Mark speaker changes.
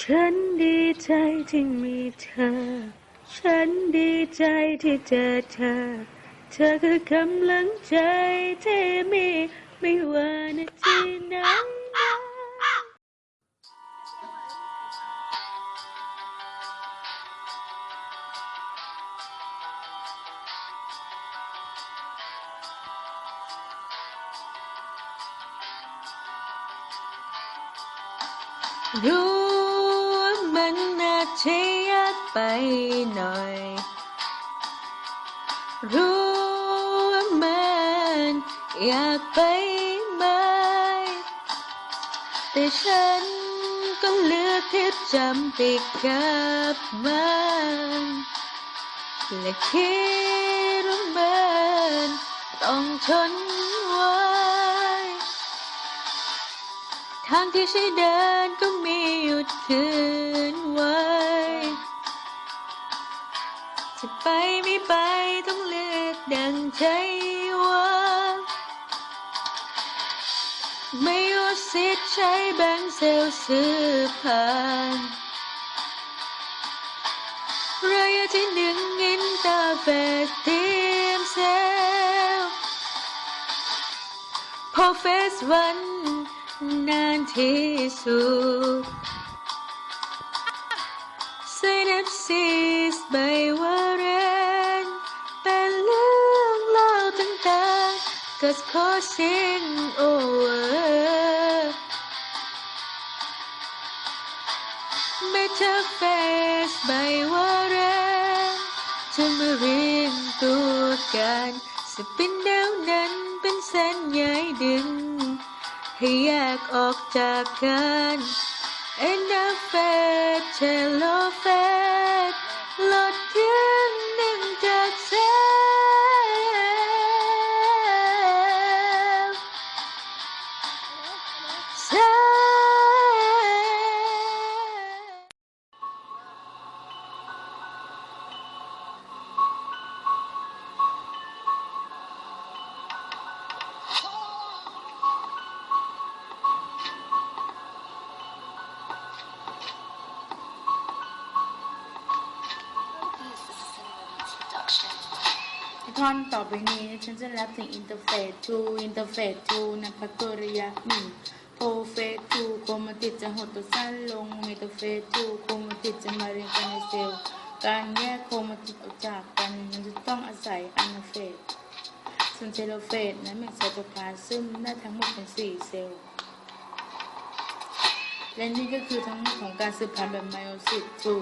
Speaker 1: ฉันดีใจที่มีเธอ ฉันดีใจที่เจอเธอ เธอคือกำลังใจที่มีไม่ว่านาทีไหนนรู้ มันน่าจะยากไปหน่อย รู้ว่ามันอยากไปไหม แต่ฉันก็เลือกที่จำไปกับมันและคิดว่ามันต้องทนไว้ทางที่ใช้เดินก็มี ดังใจว่า ไม่ว่าสิทธิ์ใช้แบงค์เซลล์ซื้อผ่านระยะที่หนึ่งอินเตอร์เฟซทีมเซลล์พอเฟสวันนานที่สุด Synapses ใบางๆก็ขอสิ้นโอเวอร์ Metaface ใบว่าเรนจะมาเรียงตัวกันสปินดาวนั้นเป็นเส้นใยดึง ให้แยกออกจากกัน And a fat, cello fat, ล
Speaker 2: ท่อนต่อไปนี้ฉันจะรับถึงอินเตอร์เฟสทูอินเตอร์เฟสทูนัคะตัวระยะหนึ่งโปรเฟสทูโคมาติดจะหดตัวสั้นลงอินเทอร์เฟสทูโคมาติดจะมาเรียงกันในเซลล์การแยกโครมาติดออกจากกันมันจะต้องอาศัยอนเฟสส่วนเซลโลเฟสนั้นเป็นไซโตพลาซึ่งได้ทั้งหมดเป็นสี่เซลล์และนี่ก็คือทั้งหมดของการสืบพันธุ์แบบไมโอซิสทู